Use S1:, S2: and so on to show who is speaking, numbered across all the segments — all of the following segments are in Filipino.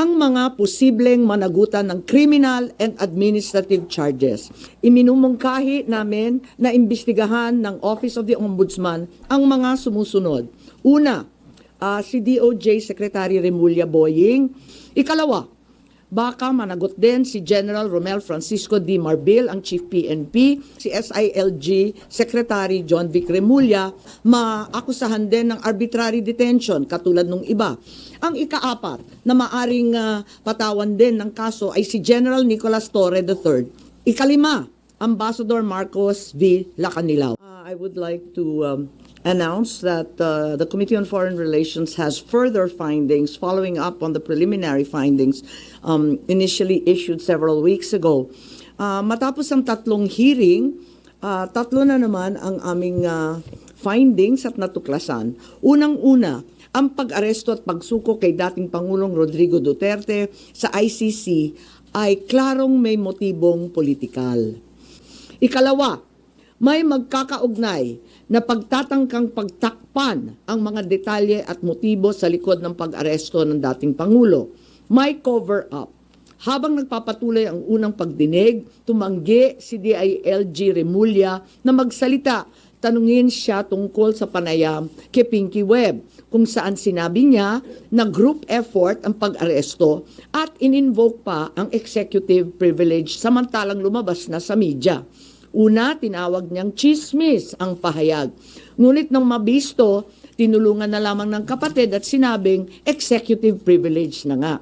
S1: ang mga posibleng managutan ng criminal and administrative charges. Iminumungkahi namin na imbestigahan ng Office of the Ombudsman ang mga sumusunod. Una, ah, si DOJ Secretary Remulla Boying. Ikalawa, Baka managot din si General Romel Francisco D. Marbil, ang Chief PNP, si SILG Secretary John Vic Remulla, maakusahan din ng arbitrary detention katulad nung iba. Ang ikaapat na maaring ah, patawan din ng kaso ay si General Nicolas Torre III. Ikalima, Ambassador Marcos V. Lacanilao. Uh, I would like to um, announce that uh, the Committee on Foreign Relations has further findings following up on the preliminary findings um, initially issued several weeks ago. Uh, matapos ang tatlong hearing, uh, tatlo na naman ang aming uh, findings at natuklasan. Unang-una, ang pag-aresto at pagsuko kay dating Pangulong Rodrigo Duterte sa ICC ay klarong may motibong politikal. Ikalawa, may magkakaugnay na pagtatangkang pagtakpan ang mga detalye at motibo sa likod ng pag-aresto ng dating Pangulo. May cover-up. Habang nagpapatuloy ang unang pagdinig, tumanggi si DILG Remulla na magsalita. Tanungin siya tungkol sa panayam kay Pinky Webb kung saan sinabi niya na group effort ang pag-aresto at in-invoke pa ang executive privilege samantalang lumabas na sa media. Una, tinawag niyang chismis ang pahayag. Ngunit nang mabisto, tinulungan na lamang ng kapatid at sinabing executive privilege na nga.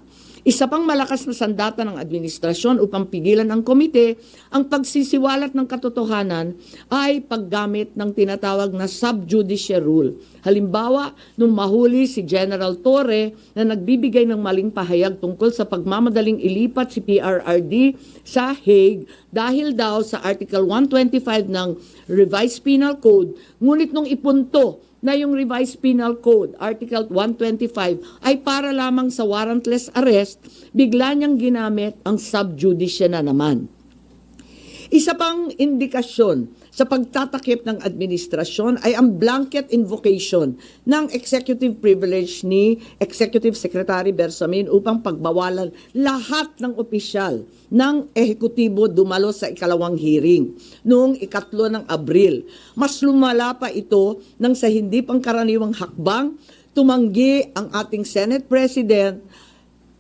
S1: Isa pang malakas na sandata ng administrasyon upang pigilan ng komite ang pagsisiwalat ng katotohanan ay paggamit ng tinatawag na subjudice rule. Halimbawa, nung mahuli si General Torre na nagbibigay ng maling pahayag tungkol sa pagmamadaling ilipat si PRRD sa Hague dahil daw sa Article 125 ng Revised Penal Code, ngunit nung ipunto na yung Revised Penal Code, Article 125, ay para lamang sa warrantless arrest, bigla niyang ginamit ang subjudice na naman. Isa pang indikasyon sa pagtatakip ng administrasyon ay ang blanket invocation ng executive privilege ni Executive Secretary Bersamin upang pagbawalan lahat ng opisyal ng ehekutibo dumalo sa ikalawang hearing noong ikatlo ng Abril. Mas lumala pa ito nang sa hindi pangkaraniwang hakbang tumanggi ang ating Senate President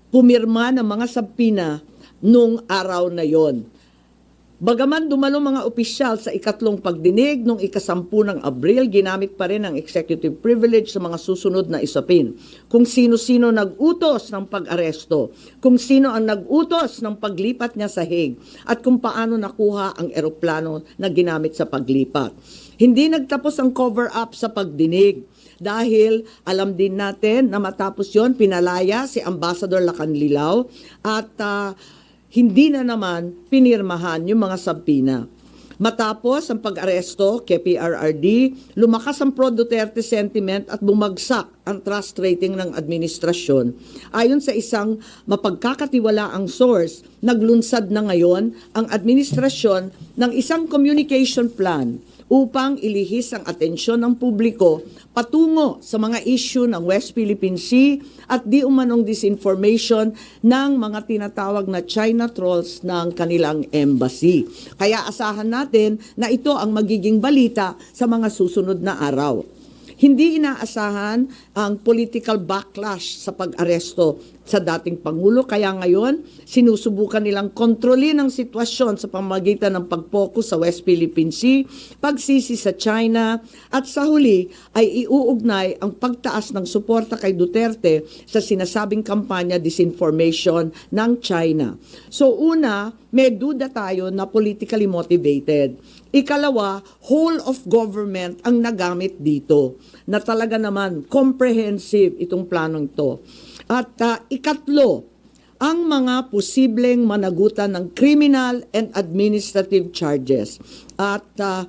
S1: pumirma ng mga sabpina nung araw na yon. Bagaman dumalo mga opisyal sa ikatlong pagdinig noong ikasampu ng Abril, ginamit pa rin ang executive privilege sa mga susunod na isapin. Kung sino-sino nag-utos ng pag-aresto, kung sino ang nag-utos ng paglipat niya sa Hague, at kung paano nakuha ang eroplano na ginamit sa paglipat. Hindi nagtapos ang cover-up sa pagdinig dahil alam din natin na matapos yon pinalaya si Ambassador Lacanlilao at ah, hindi na naman pinirmahan yung mga sabpina. Matapos ang pag-aresto kay PRRD, lumakas ang pro-Duterte sentiment at bumagsak ang trust rating ng administrasyon. Ayon sa isang mapagkakatiwalaang source, naglunsad na ngayon ang administrasyon ng isang communication plan upang ilihis ang atensyon ng publiko patungo sa mga issue ng West Philippine Sea at di umanong disinformation ng mga tinatawag na China trolls ng kanilang embassy. Kaya asahan natin na ito ang magiging balita sa mga susunod na araw. Hindi inaasahan ang political backlash sa pag-aresto sa dating Pangulo. Kaya ngayon, sinusubukan nilang kontrolin ang sitwasyon sa pamagitan ng pag-focus sa West Philippine Sea, pagsisi sa China, at sa huli ay iuugnay ang pagtaas ng suporta kay Duterte sa sinasabing kampanya disinformation ng China. So una, may duda tayo na politically motivated. Ikalawa, whole of government ang nagamit dito na talaga naman comprehensive itong planong ito. At ah, ikatlo, ang mga posibleng managutan ng criminal and administrative charges. At ah,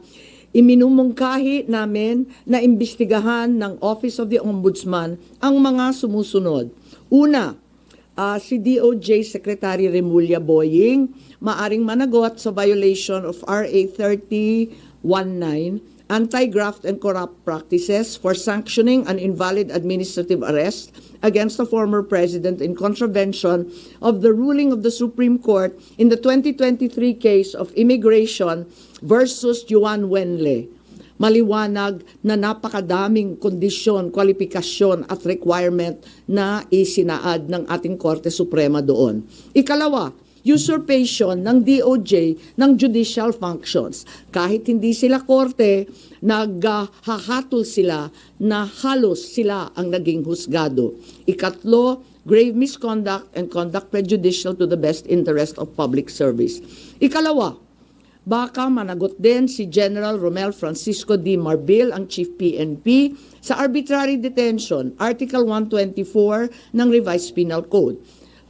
S1: iminumungkahi namin na imbestigahan ng Office of the Ombudsman ang mga sumusunod. Una, Ah, si DOJ Secretary Remulla Boying maaring managot sa violation of RA 3019 Anti-Graft and Corrupt Practices for Sanctioning an Invalid Administrative Arrest against the former president in contravention of the ruling of the Supreme Court in the 2023 case of immigration versus Juan Wenle. Maliwanag na napakadaming kondisyon, kwalifikasyon at requirement na isinaad ng ating Korte Suprema doon. Ikalawa, usurpation ng DOJ ng judicial functions. Kahit hindi sila korte, naghahatol sila na halos sila ang naging husgado. Ikatlo, grave misconduct and conduct prejudicial to the best interest of public service. Ikalawa, baka managot din si General Romel Francisco D. Marbil, ang Chief PNP, sa arbitrary detention, Article 124 ng Revised Penal Code.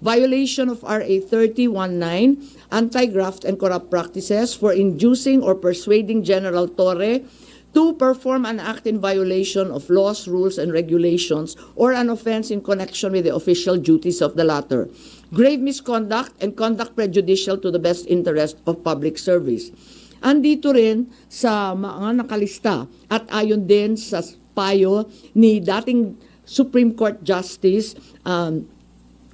S1: Violation of RA 3019, anti-graft and corrupt practices for inducing or persuading General Torre to perform an act in violation of laws, rules, and regulations or an offense in connection with the official duties of the latter. Grave misconduct and conduct prejudicial to the best interest of public service. Andito rin sa mga nakalista at ayon din sa payo ni dating Supreme Court Justice um,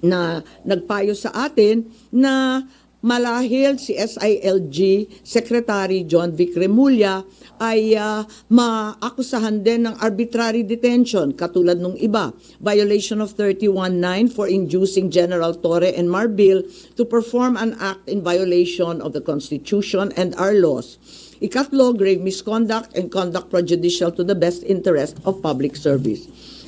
S1: na nagpayo sa atin na malahil si SILG Secretary John Vic Remulla ay ah, maakusahan din ng arbitrary detention katulad nung iba. Violation of 319 for inducing General Torre and Marbil to perform an act in violation of the Constitution and our laws. Ikatlo, grave misconduct and conduct prejudicial to the best interest of public service.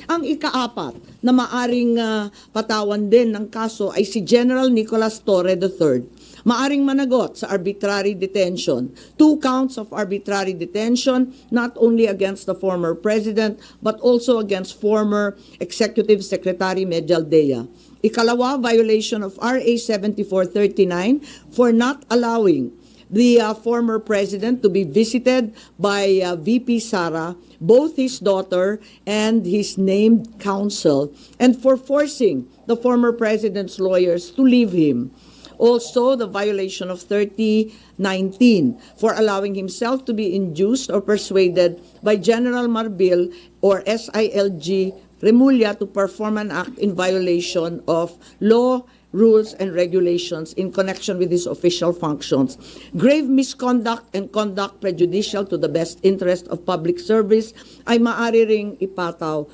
S1: Ang ikaapat na maaring ah, patawan din ng kaso ay si General Nicolas Torre III. Maaring managot sa arbitrary detention. Two counts of arbitrary detention not only against the former president but also against former Executive Secretary Medialdea. Ikalawa, violation of RA 7439 for not allowing the uh, former president to be visited by uh, VP Sara, both his daughter and his named counsel, and for forcing the former president's lawyers to leave him. Also, the violation of 3019 for allowing himself to be induced or persuaded by General Marbil or SILG Remulla to perform an act in violation of law, rules, and regulations in connection with his official functions. Grave misconduct and conduct prejudicial to the best interest of public service ay maaari ring ipataw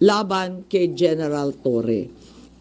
S1: laban kay General Torre.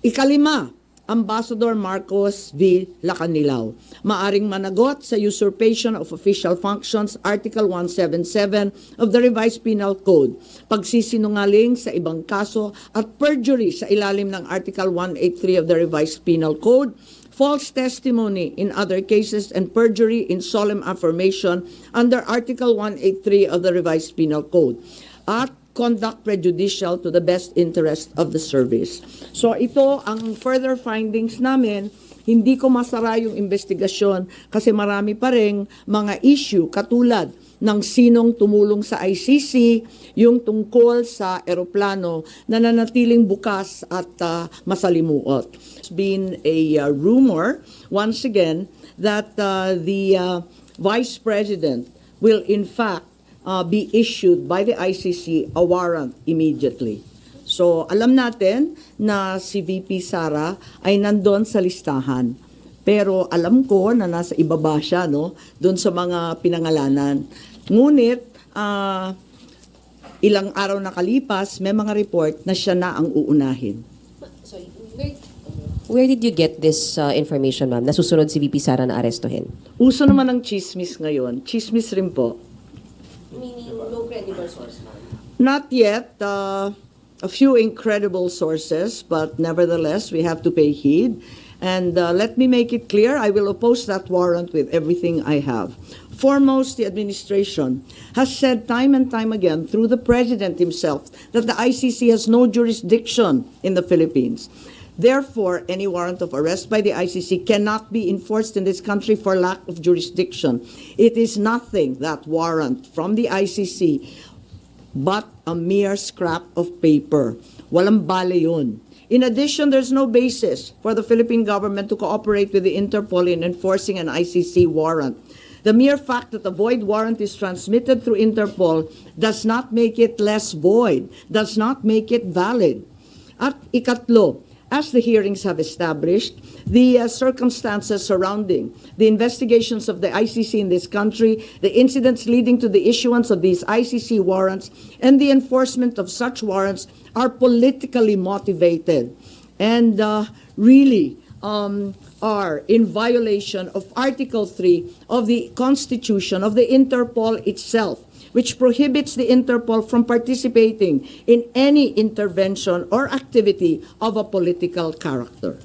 S1: Ikalima, Ambassador Marcos V. Lacanilao. Maaring managot sa usurpation of official functions, Article 177 of the Revised Penal Code, pagsisinungaling sa ibang kaso at perjury sa ilalim ng Article 183 of the Revised Penal Code, false testimony in other cases, and perjury in solemn affirmation under Article 183 of the Revised Penal Code. At conduct prejudicial to the best interest of the service. So ito ang further findings namin. Hindi ko masara yung investigasyon kasi marami pa rin mga issue katulad ng sinong tumulong sa ICC, yung tungkol sa eroplano na nanatiling bukas at ah, masalimuot. It's been a ah, rumor, once again, that ah, the ah, Vice President will in fact uh, be issued by the ICC a warrant immediately. So, alam natin na si VP Sara ay nandun sa listahan. Pero alam ko na nasa ibaba siya, no? Doon sa mga pinangalanan. Ngunit, ah, ilang araw nakalipas, may mga report na siya na ang uunahin.
S2: Sorry, where, where did you get this uh, information, ma'am? Nasusunod si VP Sara na arestuhin?
S1: Uso naman ang chismis ngayon. Chismis rin po. Not yet. Uh, a few incredible sources, but nevertheless, we have to pay heed. And uh, let me make it clear I will oppose that warrant with everything I have. Foremost, the administration has said time and time again through the president himself that the ICC has no jurisdiction in the Philippines. Therefore, any warrant of arrest by the ICC cannot be enforced in this country for lack of jurisdiction. It is nothing, that warrant from the ICC, but a mere scrap of paper. Walang bale yun. In addition, there's no basis for the Philippine government to cooperate with the Interpol in enforcing an ICC warrant. The mere fact that a void warrant is transmitted through Interpol does not make it less void, does not make it valid. At ikatlo, as the hearings have established, the uh, circumstances surrounding the investigations of the ICC in this country, the incidents leading to the issuance of these ICC warrants, and the enforcement of such warrants are politically motivated and uh, really um, are in violation of Article 3 of the Constitution of the Interpol itself, which prohibits the Interpol from participating in any intervention or activity of a political character.